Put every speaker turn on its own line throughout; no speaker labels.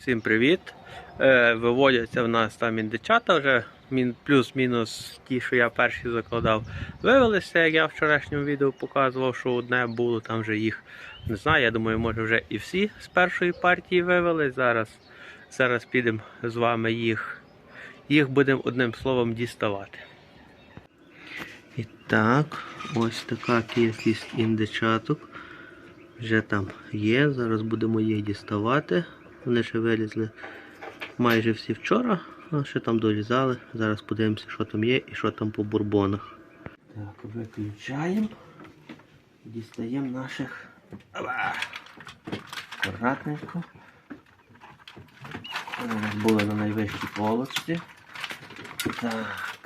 Всім привіт! Е, Виводяться в нас там індичата вже плюс-мінус ті, що я перші закладав. Вивелися, як я в вчорашньому відео показував, що одне було, там вже їх не знаю. Я думаю, може вже і всі з першої партії вивели. Зараз, зараз підемо з вами їх. Їх будемо одним словом діставати. І так, ось така кількість індичаток. Вже там є. Зараз будемо їх діставати. Вони ще вилізли майже всі вчора, а ще там долізали. Зараз подивимося, що там є і що там по бурбонах. Так, виключаємо. Дістаємо наших. Акуратненько. Нас були на найвищій полочці. Так.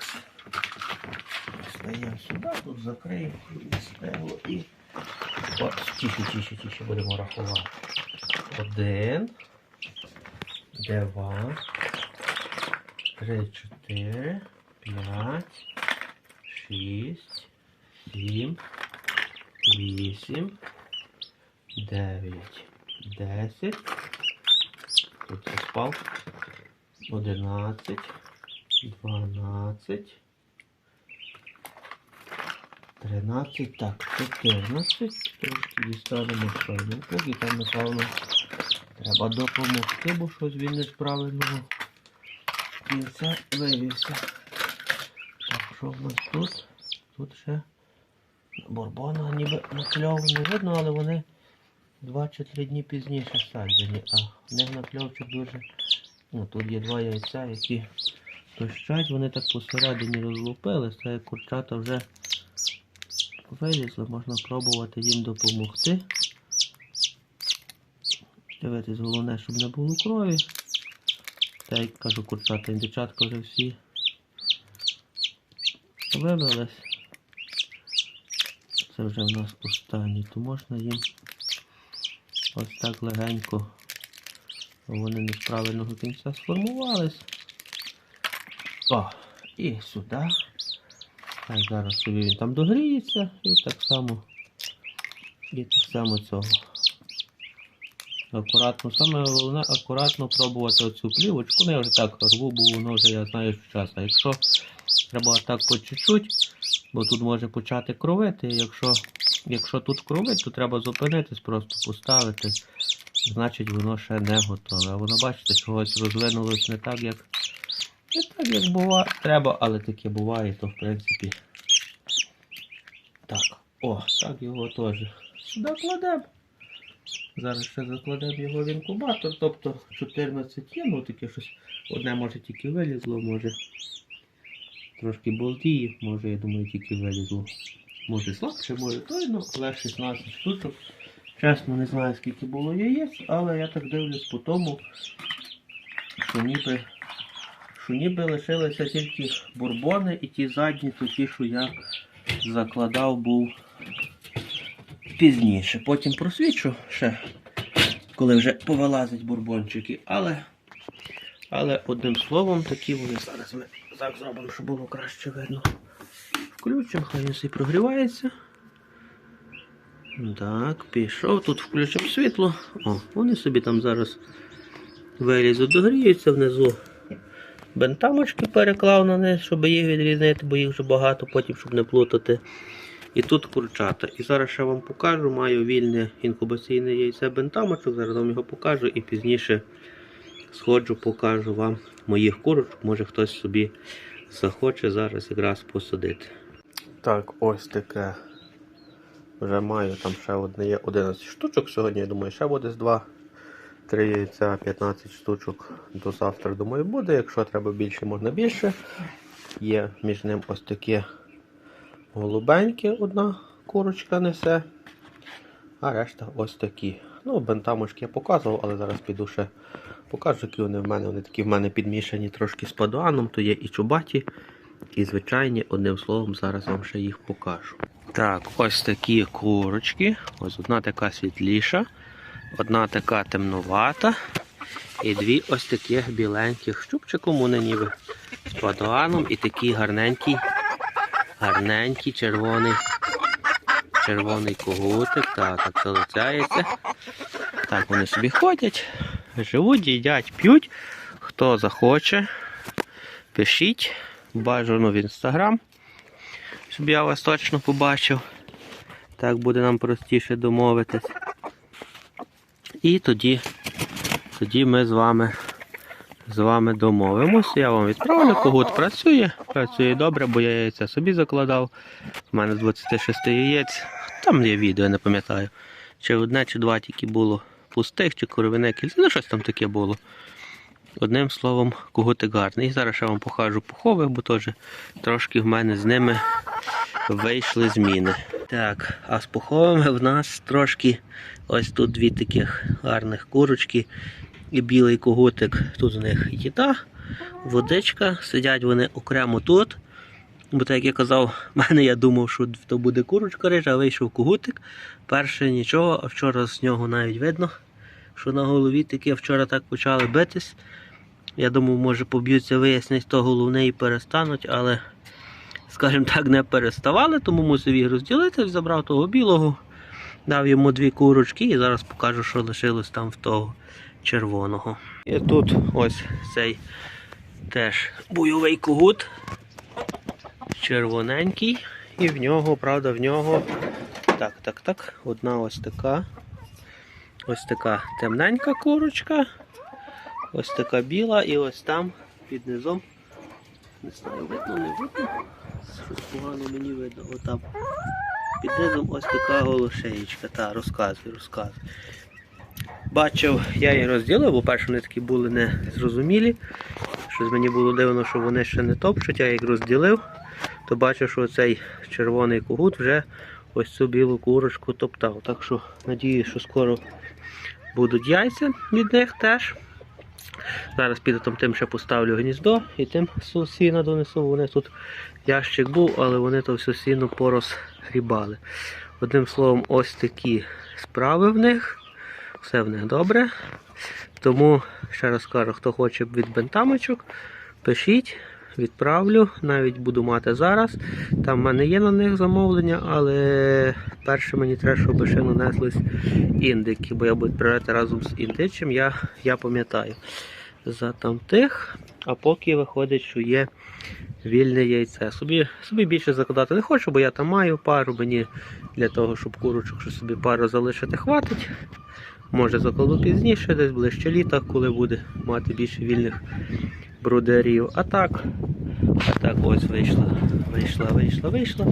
Стаємо сюди, тут закриємо і. Тише, тише, тише будемо рахувати. Один. Два. Три, чотири, п'ять, шість, сім, вісім, дев'ять, десять. Тут я спав. Одинадцять, дванадцять. Тринадцять, так, чотирнадцять. Дістанемо шайненько і там, напевно, треба допомогти, бо щось він не з правильного кінця вивівся. Так, що в нас тут? Тут ще борбона ніби накльову не видно, але вони 2 чи 3 дні пізніше саджені, а в них накльовчик дуже. Ну, тут є два яйця, які тощать, вони так посередині розлупились, це як курчата вже вилізли, можна пробувати їм допомогти. Дивитись, головне, щоб не було крові. Та як кажу, курчата, індичатка вже всі вивелись. Це вже в нас останні, то можна їм ось так легенько. Вони не з правильного кінця сформувались. О, і сюди. Так, зараз собі він там догріється і так само. І так само цього. Акуратно, саме головне акуратно пробувати оцю плівочку. Ну я вже так рву, бо воно вже я знаю, що час. А якщо треба так по чуть-чуть, бо тут може почати кровити. Якщо, якщо тут кровить, то треба зупинитись, просто поставити. Значить воно ще не готове. А воно, бачите, чогось розвинулось не так, як. Не так, як буває. Треба, але таке буває, то в принципі. Так, о, так його теж сюди кладемо. Зараз ще закладемо його в інкубатор, тобто 14 є, ну таке щось. Одне може тільки вилізло, може трошки болтіє, може, я думаю, тільки вилізло. Може слабше, може той, ну, але 16 штучок. Чесно, не знаю скільки було яєць, але я так дивлюсь по тому, що ніби, що ніби лишилися тільки бурбони і ті задні, то ті, що я закладав, був пізніше. Потім просвічу ще, коли вже повилазять бурбончики. Але, але одним словом, такі вони зараз ми так зробимо, щоб було краще видно. Включимо, хай він прогрівається. Так, пішов. Тут включимо світло. О, вони собі там зараз вилізуть, догріються внизу. Бентамочки переклав на них, щоб їх відрізнити, бо їх вже багато, потім, щоб не плутати. І тут курчата. І зараз ще вам покажу. Маю вільне інкубаційне яйце бентамочок. Зараз вам його покажу і пізніше сходжу, покажу вам моїх курочок. Може хтось собі захоче зараз якраз посадити. Так, ось таке. Вже маю там ще одне є 11 штучок. Сьогодні, я думаю, ще буде з 2. 3 яйця, 15 штучок до завтра, думаю, буде. Якщо треба більше, можна більше. Є між ним ось таке голубеньке, одна курочка несе. А решта ось такі. Ну, бентамочки я показував, але зараз піду ще покажу, які вони в мене. Вони такі в мене підмішані трошки з падуаном, то є і чубаті, і звичайні, одним словом, зараз вам ще їх покажу. Так, ось такі курочки. Ось одна така світліша, одна така темнувата. І дві ось таких біленьких з чубчиком, вони ніби з падуаном і такий гарненький, гарненький червоний червоний когутик. Так, так залицяється. Так, вони собі ходять. живуть, їдять, п'ють. Хто захоче, пишіть. Бажано в інстаграм, щоб я вас точно побачив. Так буде нам простіше домовитись. І тоді, тоді ми з вами, з вами домовимося. Я вам відправлю, когут працює. Працює добре, бо я яйця собі закладав. У мене 26 яєць. Там є відео, я не пам'ятаю. Чи одне, чи два тільки було пустих, чи коровине кільце. Ну, щось там таке було. Одним словом, когутик гарний. І зараз я вам покажу пухових, бо теж трошки в мене з ними вийшли зміни. Так, а з пуховими в нас трошки ось тут дві таких гарних курочки і білий когутик. Тут у них їда, водичка. Сидять вони окремо тут. Бо так як я казав, в мене я думав, що то буде курочка рижа, а вийшов когутик. Перше нічого, а вчора з нього навіть видно, що на голові таке вчора так почали битись. Я думав, може поб'ються, вияснять, то головне і перестануть, але, скажімо так, не переставали, тому мусив їх розділити, забрав того білого, дав йому дві курочки і зараз покажу, що лишилось там в того червоного. І тут ось цей теж бойовий когут червоненький, і в нього, правда, в нього. Так, так, так. Одна ось така. Ось така темненька курочка. Ось така біла і ось там під низом. Не знаю, видно, не видно. Щось погано мені видно. Отам. Під низом ось така голошеєчка. Та, розказуй, розказуй. Бачив, я її розділив, бо перше вони такі були незрозумілі. Щось мені було дивно, що вони ще не топчуть, я їх розділив, то бачу, що цей червоний кугут вже ось цю білу курочку топтав. Так що надію, що скоро будуть яйця від них теж. Зараз піду там тим ще поставлю гніздо і тим сіна донесу. Вони тут ящик був, але вони то все сіно порозгрібали. Одним словом, ось такі справи в них. Все в них добре. Тому ще раз кажу, хто хоче від бентамочок, пишіть, відправлю. Навіть буду мати зараз. Там в мене є на них замовлення, але перше мені треба, щоб ще нанеслись індики, бо я буду відправляти разом з індичем, я, я пам'ятаю за там тих, а поки виходить, що є вільне яйце. Собі, собі більше закладати не хочу, бо я там маю пару, мені для того, щоб курочок що собі пару залишити, хватить. Може закладу пізніше, десь ближче літа, коли буде мати більше вільних брудерів. А так, а так ось вийшла, вийшла, вийшла, вийшла.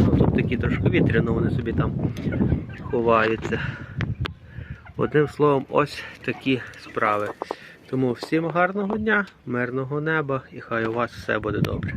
Ну, Тут такі трошки вітряно, вони собі там ховаються. Одним словом, ось такі справи. Тому всім гарного дня, мирного неба і хай у вас все буде добре.